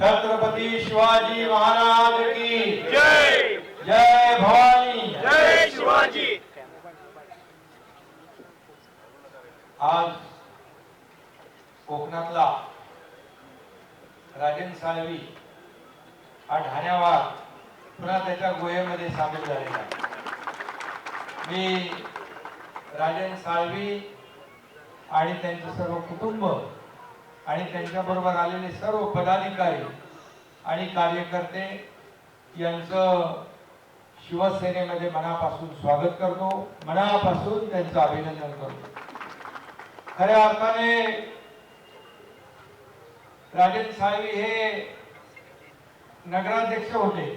छत्रपती शिवाजी महाराज की जय। जय भवानी। जय शिवाजी। आज कोकणातला राजन साळवी हा ठाण्यावर पुन्हा त्याच्या गोहेमध्ये सामील झालेला. मी राजन साळवी आणि त्यांचं सर्व कुटुंब आणि त्यांच्याबरोबर आलेले सर्व पदाधिकारी आणि कार्यकर्ते यांचं शिवसेनेमध्ये मनापासून स्वागत करतो. मनापासून त्यांचं अभिनंदन करतो. खऱ्या अर्थाने राजन साळवी हे नगराध्यक्ष होते.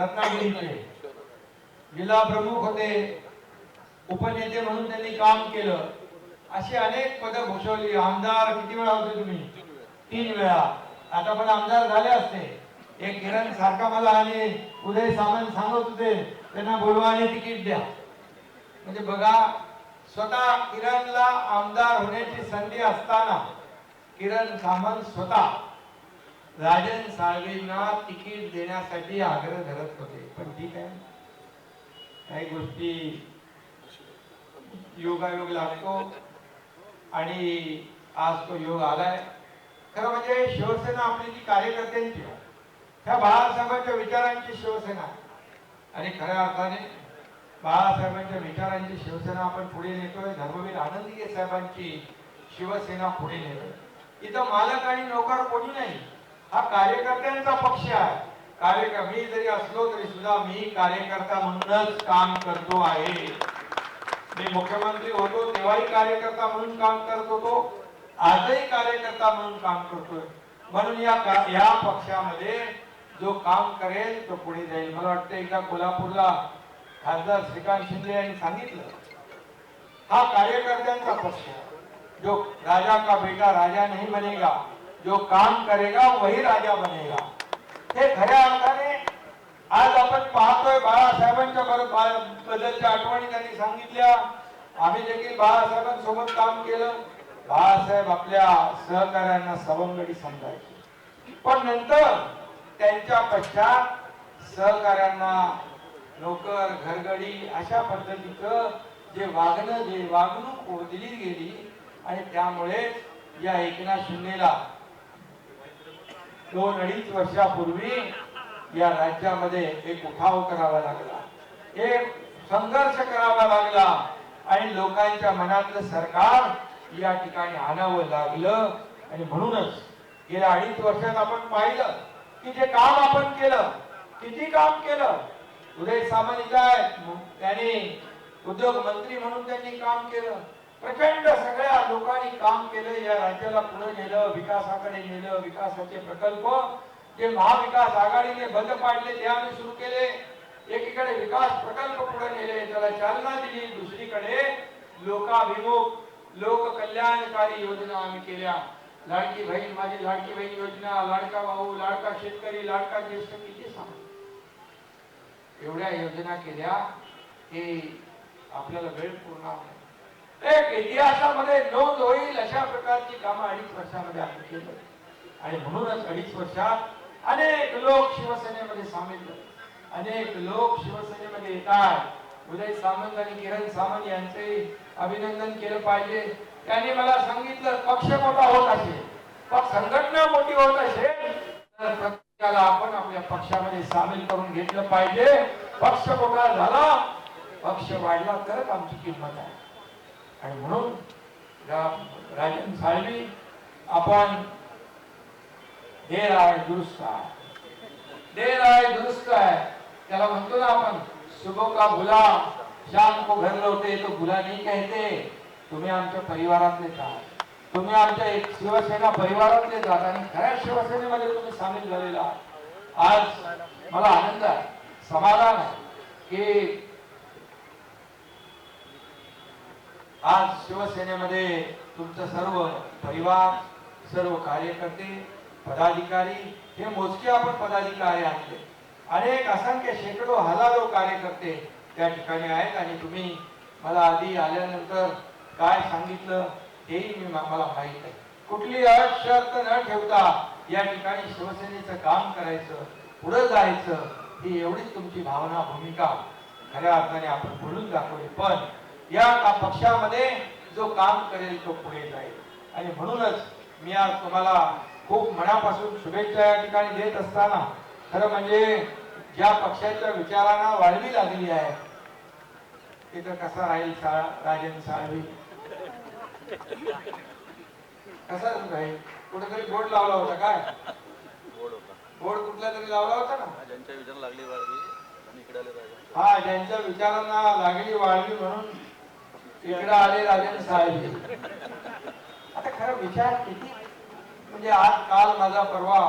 रत्नागिरीचे जिल्हा प्रमुख होते. उपनेते म्हणून त्यांनी काम केलं. अशी अनेक पद भूषवली. आमदार किती वेळा होते तुम्ही? तीन वेळा. आता पण आमदार झाले असते. एक किरण सारखा मला आणि उदय सामंत सांगत होते त्यांना बोलवा आणि तिकीट द्या. म्हणजे बघा स्वतः किरणला आमदार होण्याची संधी असताना किरण सामंत स्वतः राजन साळवींना तिकीट देण्यासाठी आग्रह धरत होते. पण ठीक आहे. काही गोष्टी योगायोग लागतो. आणि आज तो योग आलाय. खरं म्हणजे शिवसेना आपली जी कार्यकर्त्यांची त्या बाळासाहेबांच्या विचारांची शिवसेना आणि खऱ्या अर्थाने बाळासाहेबांच्या विचारांची शिवसेना आपण पुढे नेतोय. धर्मवीर आनंदीय साहेबांची शिवसेना पुढे नेतोय. इथं मालक आणि नोकर कोणी नाही. हा कार्यकर्त्यांचा पक्ष आहे. कार्यकर मी जरी असलो तरी सुद्धा मी कार्यकर्ता म्हणूनच काम करतो आहे. मी मुख्यमंत्री होतो तेव्हाही कार्यकर्ता म्हणून काम करत होतो आजही कार्यकर्ता म्हणून काम करतोय. म्हणून या या पक्षामध्ये जो काम करेल तो पुढे जाईल. मला वाटतं एकदा कोल्हापूरला खासदार श्रीकांत शिंदे यांनी सांगितलं हा कार्यकर्त्यांचा पक्ष जो राजा का बेटा राजा नहीं बनेगा जो काम करेगा वही राजा बनेगा. हे खऱ्या अर्थाने आज आपण पाहतोय बाळासाहेबांच्या बद्दलच्या आठवणी त्यांनी सांगितल्या. आम्ही देखील बाळासाहेबांसोबत काम केलं. बाळासाहेब आपल्या सहकार्यांना सवंगडी समजायचे. पण नंतर त्यांच्या पश्चात सहकार्यांना नोकर घरगडी अशा पद्धतीचं जे वागणं जे वागणूक दिली गेली आणि त्यामुळे या एकनाथ शिंदेला दोन अडीच वर्षापूर्वी या राज्यामध्ये एक उठाव करावा लागला. एक संघर्ष करावा लागला. आणि लोकांच्या मनातलं सरकार या ठिकाणी आणावं लागलं. आणि म्हणूनच गेल्या अडीच वर्षात आपण पाहिलं की जे काम आपण केलं किती काम केलं. उदय सामंत इथं त्यांनी उद्योग मंत्री म्हणून त्यांनी काम केलं. प्रचंड सगळ्या लोकांनी काम केलं. या राज्याला पुढे नेलं विकासाकडे नेलं विकासाचे प्रकल्प जे महाविकास आघाडीने बंद पाडले ते आम्ही सुरू केले. एकीकडे विकास प्रकल्प पुढे नेले त्याला चालना दिली. दुसरीकडे लोकाभिमुख लोककल्याणकारी योजना आम्ही केल्या. लाडकी बहीण माझी लाडकी बहीण योजना लाडका भाऊ लाडका शेतकरी लाडका ज्येष्ठ किती सांग? एवढ्या योजना केल्या हे आपल्याला वेळ पूर्ण एक इतिहासामध्ये नोंद होईल अशा प्रकारची कामं अडीच वर्षामध्ये आम्ही केलं. आणि म्हणूनच अडीच वर्षात अनेक लोक शिवसेनेमध्ये सामील झाले. अनेक लोक शिवसेनेमध्ये येतात. उदय सामंत आणि किरण सामंत यांचे अभिनंदन केलं पाहिजे. त्यांनी मला सांगितलं पक्ष मोठा होत असेल पक्ष संघटना मोठी होत असेल तर प्रत्येकाला आपण आपल्या पक्षामध्ये सामील करून घेतलं पाहिजे. पक्ष मोठा झाला पक्ष वाढला तरच आमची किंमत आहे. आणि म्हणून राजन साळवी आपण देर आहे दुरुस्त आहे. देर आहे दुरुस्त आहे. त्याला म्हणतो ना आपण सुबह का भुला? शाम को घर लौटे तो भुला नाही कहते. तुम्ही आमच्या परिवारातले जा. तुम्ही आमच्या एक शिवसेना परिवारातलेच जात आणि खऱ्या शिवसेनेमध्ये तुम्ही सामील झालेला आहात. आज मला आनंद आहे समाधान आहे की आज शिवसेनेमध्ये तुमचं सर्व परिवार सर्व कार्यकर्ते पदाधिकारी हे मोजके आपण पदाधिकारी आणले अनेक असंख्य शेकडो हजारो कार्यकर्ते त्या ठिकाणी आहेत आणि तुम्ही मला आधी आल्यानंतर काय सांगितलं हेही मी मला माहीत आहे. कुठली अट शर्त न ठेवता या ठिकाणी शिवसेनेचं काम करायचं पुढे जायचं ही एवढीच तुमची भावना भूमिका खऱ्या अर्थाने आपण बोलून दाखवली. पण या पक्षामध्ये जो काम करेल तो पुढे जाईल. आणि म्हणूनच मी आज तुम्हाला खूप मनापासून शुभेच्छा या ठिकाणी देत असताना खरं म्हणजे ज्या पक्षाच्या विचारांना वाढवी लागली आहे तिथं कसा राहील राजन साळवी? कसा राहील? कुठेतरी बोर्ड लावला होता काय? बोर्ड कुठला तरी लावला होता ना? ज्यांच्या विचार लागली हा ज्यांच्या विचारांना लागली वाढली म्हणून इकडे आले राजन साहेब आता खरं विचार किती म्हणजे आज काल माझा परवा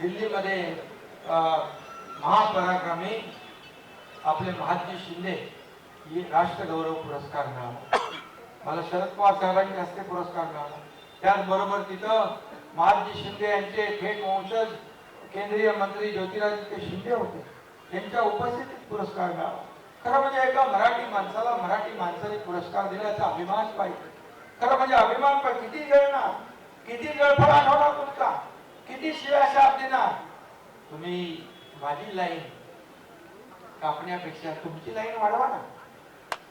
दिल्लीमध्ये महापराक्रमी आपले महाजी शिंदे ही राष्ट्रगौरव पुरस्कार मिळाला. मला शरद पवार साहेबांच्या हस्ते पुरस्कार मिळाला. त्याचबरोबर तिथं महाजी शिंदे यांचे थेट वंशज केंद्रीय मंत्री ज्योतिरादित्य शिंदे होते. त्यांच्या उपस्थितीत पुरस्कार मिळाला. खरं म्हणजे एका मराठी माणसाला मराठी माणसाने पुरस्कार दिल्याचा अभिमान पाहिजे. खरं म्हणजे अभिमान पाहिजे किती जळणार किती जळफळाट होणार तुमचा? किती शिव्या शाप देणार? तुम्ही माझी लाईन. कापण्यापेक्षा तुमची लाईन वाढवा ना.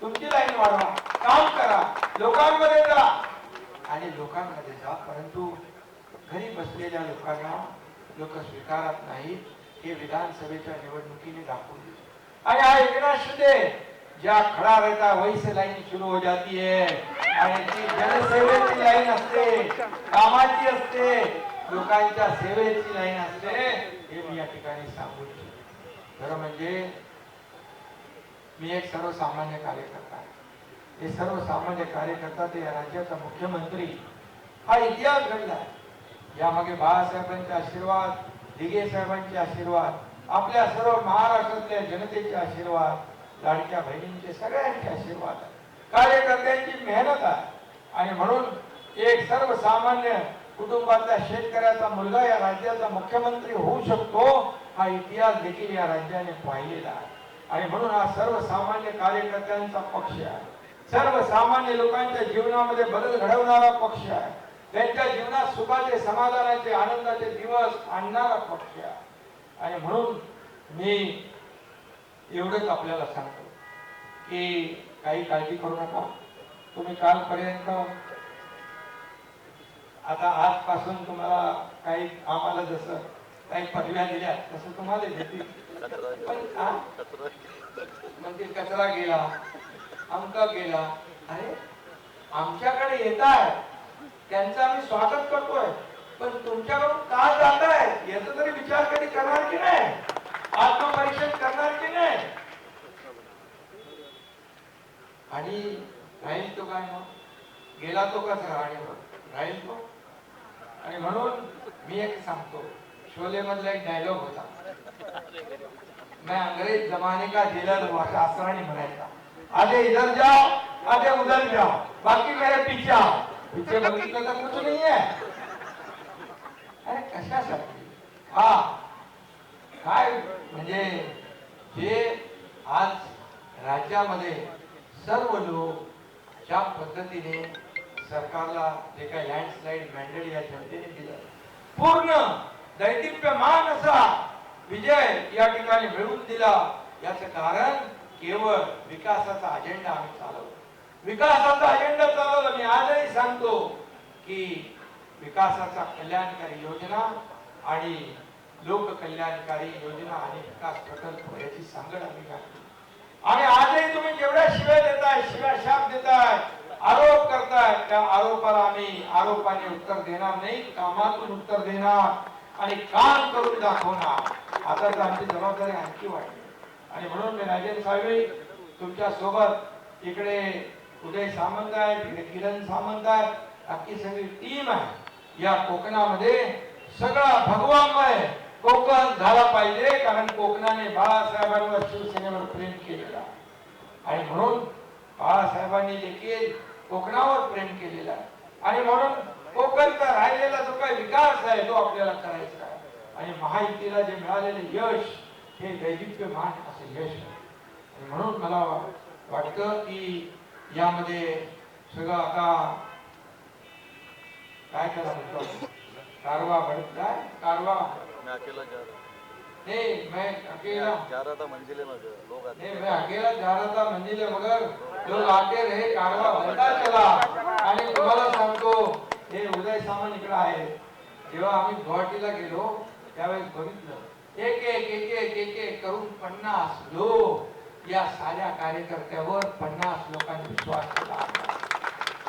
तुमची लाईन वाढवा. काम करा. लोकांमध्ये जा. आणि लोकांमध्ये जा परंतु घरी बसलेल्या लोकांना लोक स्वीकारत नाहीत. हे विधानसभेच्या निवडणुकीने दाखवून दिले आणि हा एकनाथ शिंदे ज्या खड़ा रहता वही से लाइन शुरू हो जाती है आणि जनसेवेची लाईन असते कामाची असते लोकांच्या सेवेची लाईन असते हे मी या ठिकाणी सांगू खरं म्हणजे मी एक सर्वसामान्य कार्यकर्ता हे सर्वसामान्य कार्यकर्ता ते या राज्याचा मुख्यमंत्री. हा इतिहास घडला. यामागे बाळासाहेबांचे आशीर्वाद दिगे साहेबांचे आशीर्वाद आपल्या सर्व महाराष्ट्रातल्या जनतेचे आशीर्वाद लाडक्या बहिणींचे सगळ्यांचे आशीर्वाद कार्यकर्त्यांची मेहनत आहे. आणि म्हणून एक सर्वसामान्य कुटुंबातल्या शेतकऱ्याचा मुलगा या राज्याचा मुख्यमंत्री होऊ शकतो हा इतिहास देखील या राज्याने पाहिलेला आहे. आणि म्हणून हा सर्वसामान्य कार्यकर्त्यांचा पक्ष आहे. सर्वसामान्य लोकांच्या जीवनामध्ये बदल घडवणारा पक्ष आहे. त्यांच्या जीवनात सुखाचे समाधानाचे आनंदाचे दिवस आणणारा पक्ष आहे. आणि म्हणून मी एवढंच आपल्याला सांगतो की काही काळजी करू नका. तुम्ही कालपर्यंत आता आजपासून तुम्हाला काही आम्हाला जसं काही पदव्या दिल्या तसं तुम्हाला देतील. पण म्हणजे कचरा गेला अंक गेला. अरे आमच्याकडे येत आहे त्यांचं आम्ही स्वागत करतोय. पण तुमच्याकडून का जात आहे याचा तरी विचार कधी करणार की नाही? आत्मपरीक्षण करणार की नाही? आणि राहील तो काय मग? गेला तो कसा आणि मग? राहील तो? आणि म्हणून मी एक सांगतो शोले मधला एक डायलॉग होता. मैं अंग्रेज जमाने का डीलर हुआ था असरानी म्हणायचा. आधे इधर जाओ आधे उधर जाओ. बाकी मेरे पीछे आओ. पीछे बघितलं तर कुछ नाही आहे अरे कशासाठी? हा काय? म्हणजे जे आज राज्यामध्ये सर्व लोक ज्या पद्धतीने सरकारला जे काही लँडस्लाईड मॅन्डेट या जनतेने दिलं. पूर्ण दैदिप्यमान असा विजय या ठिकाणी मिळवून दिला. याचं कारण केवळ विकासाचा अजेंडा आम्ही चालवतो. विकासाचा अजेंडा चालवला मी आजही सांगतो की विकासाचा कल्याणकारी योजना आणि लोक कल्याणकारी योजना आणि विकास प्रकल्प याची सांगड आम्ही घातली. आणि आजही तुम्ही जेवढ्या शिव्या देताय शिव्या शाप देताय आरोप करताय त्या आरोपाला आम्ही आरोपाने उत्तर देणार नाही कामातून उत्तर देणार आणि काम करून दाखवणार. आता तर आमची जबाबदारी आणखी वाढली. आणि म्हणून मी राजेंद्र साहेब तुमच्यासोबत इकडे उदय सामंत आहे तिकडे किरण सामंत आहे अख्खी सगळी टीम आहे. या कोकणामध्ये सगळा आहे कोकण झाला पाहिजे कारण कोकणाने बाळासाहेबांवर शिवसेनेवर प्रेम केलेला आणि म्हणून बाळासाहेबांनी देखील कोकणावर प्रेम केलेला आणि म्हणून कोकणचा राहिलेला जो काही विकास आहे तो आपल्याला करायचा आहे. आणि महायुतीला जे मिळालेले यश हे दैदिप्यमान असे यश आहे. म्हणून मला वाटतं की यामध्ये सगळं आता काय करा म्हणतो? कारवा बढ़ता है कारवा मैं अकेला जा रहा नहीं मैं अकेला. जा रहा था मंजिले में लोग आते नहीं मैं अकेला जा रहा था मंजिले मगर लोग आते रहे कारवा भरता चला. आणि तुम्हाला सांगतो हे उदय सामंत इकडे आहे. जेव्हा आम्ही गुवाहाटीला गेलो त्यावेळेस बघितलं. एक एक एक एक एक एक करून पन्नास लोक या साध्या कार्यकर्त्यावर पन्नास लोकांनी विश्वास केला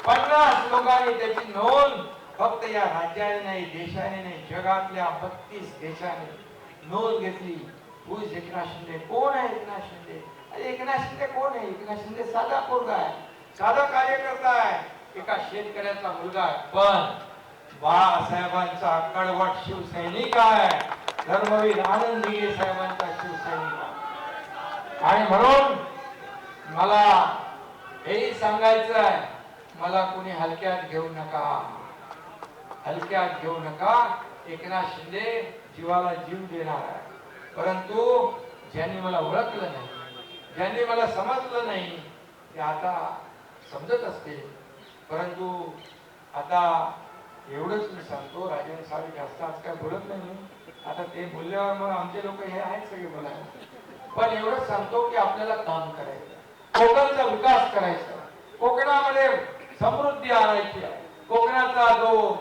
पन्नास लोकांनी त्याची नोंद फक्त या राज्याने नाही देशाने नाही जगातल्या बत्तीस देशाने नोंद घेतली. हु एकनाथ शिंदे कोण आहे एकनाथ शिंदे? अरे एकनाथ शिंदे कोण आहे? एकनाथ शिंदे साधा पोरगा आहे. साधा कार्यकर्ता आहे. एका शेतकऱ्याचा मुलगा आहे. पण बाळासाहेबांचा कडवट शिवसैनिक आहे. धर्मवीर आनंद साहेबांचा शिवसैनिक आहे. आणि म्हणून मला हेही सांगायचं आहे मला कोणी हलक्यात घेऊ नका. हलक्यात घेऊ नका. एकनाथ शिंदे जीवाला जीव देणार आहे. परंतु ज्यांनी मला ओळखलं नाही ज्यांनी मला समजलं नाही ते आता समजत असते परंतु आता एवढंच मी सांगतो राजेंद्र साहेब जास्त आज काय बोलत नाही. आता ते बोलल्यावर मग आमचे लोक हे आहेत सगळे बोलायला. पण एवढंच सांगतो की आपल्याला काम करायचं कोकणचा विकास करायचा कोकणामध्ये समृद्धी आणायची आहे. कोकणाचा जो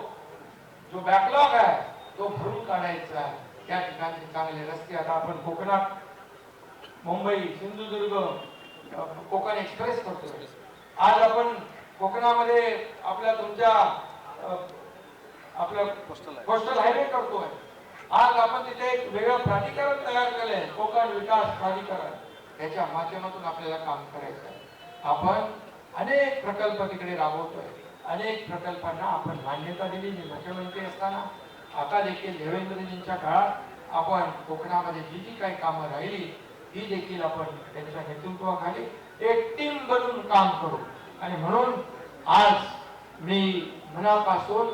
जो बॅकलॉग आहे तो भरून काढायचा त्या ठिकाणी चांगले रस्ते आता आपण कोकणात मुंबई सिंधुदुर्ग कोकण एक्सप्रेस करतोय. आज आपण कोकणामध्ये आपल्या तुमच्या अ, आपल्या कोस्टल हायवे करतोय. आज आपण तिथे एक वेगळं प्राधिकरण तयार केलंय कोकण विकास प्राधिकरण. त्याच्या माध्यमातून आपल्याला काम करायचं आहे आपण अनेक प्रकल्प तिकडे राबवतोय. अनेक प्रकल्पांना आपण मान्यता दिली. मी मुख्यमंत्री असताना आता देखील देवेंद्रजींच्या काळात आपण कोकणामध्ये जी जी काही कामं राहिली ती देखील आपण त्यांच्या नेतृत्वाखाली एक टीम बनून काम करू. आणि म्हणून आज मी मनापासून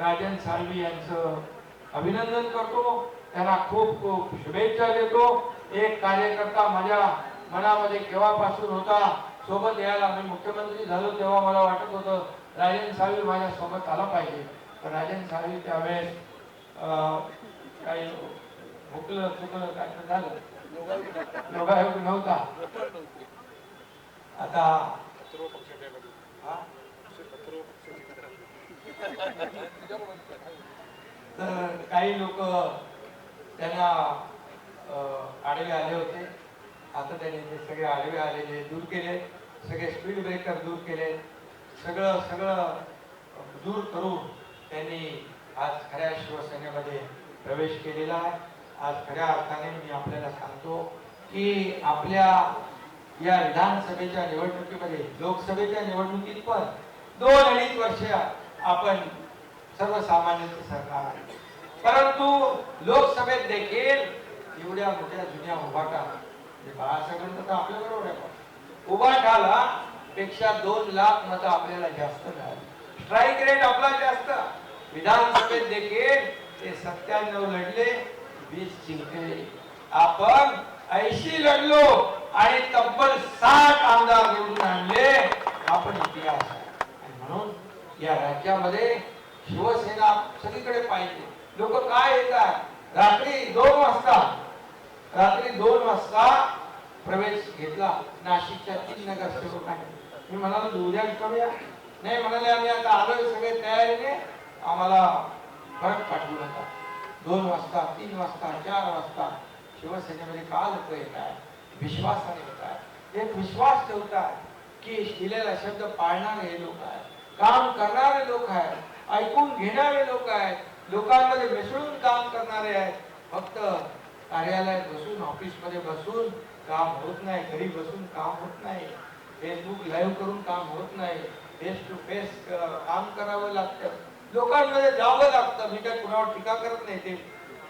राजन साळवी यांचं अभिनंदन करतो. त्यांना खूप खूप शुभेच्छा देतो. एक कार्यकर्ता माझ्या मनामध्ये केव्हापासून होता सोबत यायला मी मुख्यमंत्री झालो तेव्हा मला वाटत होतं राजन साळवी माझ्या सोबत आला पाहिजे. तर राजन साळवी त्यावेळेस अं, काही भुकलं चुकलं काय तर झालं. योगायोग नव्हता. आता हा? तर काही लोक त्यांना आडवे आले होते. आता त्यांनी ते सगळे आडवे आलेले दूर केले. सगळे स्पीड ब्रेकर दूर केले. सगळं सगळं दूर करून त्यांनी आज खऱ्या शिवसेनेमध्ये प्रवेश केलेला आहे. आज खऱ्या अर्थाने मी आपल्याला सांगतो की आपल्या या विधानसभेच्या निवडणुकीमध्ये लोकसभेच्या निवडणुकीत पण दोन अडीच वर्ष आपण सर्वसामान्यांचं सरकार आहे. परंतु लोकसभेत देखील एवढ्या मोठ्या जुन्या उभाटा म्हणजे बाळासाहेबांचं तर आपल्या बरोबर आहे उभाटाला पेक्षा दोन लाख मतं आपल्याला जास्त मिळाली स्ट्राईक रेट आपला जास्त. विधानसभेत देखील ते सत्त्याण्णव लढले वीस जिंकले. आपण ऐंशी लढलो आणि तब्बल साठ आमदार निवडून आणले. आपण इतिहास आहे म्हणून या राज्यामध्ये शिवसेना सगळीकडे पाहिजे. लोक काय येतात? रात्री दोन वाजता रात्री दोन वाजता प्रवेश घेतला नाशिकच्या तीन नगरसेवकांनी. मी म्हणालो उद्या करूया नाही म्हणाले आम्ही आता आलोय सगळे तयारीने. आम्हाला परत पाठवू नका. दोन वाजता तीन वाजता चार वाजता. शिवसेनेमध्ये काल लोक येत आहे विश्वासाने येत आहे एक विश्वास ठेवतात की दिलेला शब्द पाळणारे हे लोक आहेत काम करणारे लोक आहेत ऐकून घेणारे लोक आहेत लोकांमध्ये मिसळून काम करणारे आहेत. फक्त कार्यालयात बसून ऑफिसमध्ये बसून काम होत नाही घरी बसून काम होत नाही. फेसबुक लाईव्ह करून काम होत नाही. फेस टू फेस काम करावं लागतं. लोकांमध्ये जावं लागतं. मी काय कुणावर टीका करत नाही ते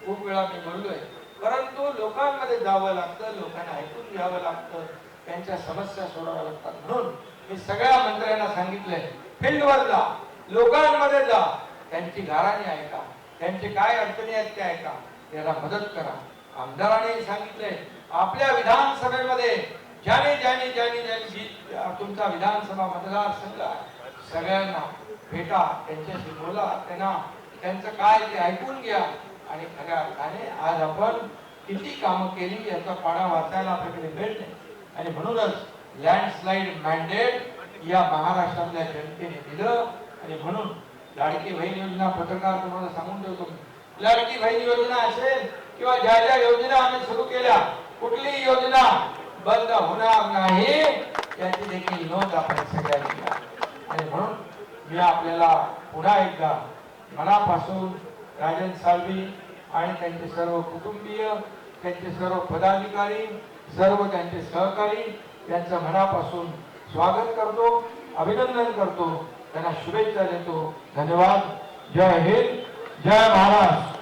खूप वेळा मी म्हणलोय. परंतु लोकांमध्ये जावं लागतं लोकांना ऐकून घ्यावं लागतं. त्यांच्या समस्या सोडवाव्या लागतात. म्हणून मी सगळ्या मंत्र्यांना सांगितलंय फील्डवर जा लोकांमध्ये जा. त्यांची गाराणी ऐका. त्यांचे काय अडचणी आहेत ते ऐका. त्याला मदत करा. आमदाराने सांगितलंय आपल्या विधानसभेमध्ये ज्याने ज्याने ज्याने ज्याने जी- तुमचा विधानसभा मतदारसंघ सगळ्यांना भेटा त्यांच्याशी बोला त्यांना त्यांचं काय ते ऐकून घ्या. आणि खऱ्या अर्थाने आज आपण किती कामं केली याचा पाडा वाचायला आपल्याकडे भेट नाही. आणि म्हणूनच लँडस्लाईड मॅन्डेट या महाराष्ट्रातल्या जनतेने दिलं. आणि म्हणून लाडकी बहीण योजना पत्रकार तुम्हाला सांगून ठेवतो लाडकी बहीण योजना असेल किंवा ज्या ज्या योजना आम्ही सुरू करणार नाही याची देखील नोंद आपण सगळ्यांनी आणि म्हणून मी आपल्याला पुन्हा एकदा मनापासून राजन साळवी आणि त्यांचे सर्व कुटुंबीय त्यांचे सर्व पदाधिकारी सर्व त्यांचे सहकारी यांचं मनापासून स्वागत करतो अभिनंदन करतो. त्यांना शुभेच्छा देतो. धन्यवाद. जय हिंद. जय महाराष्ट्र.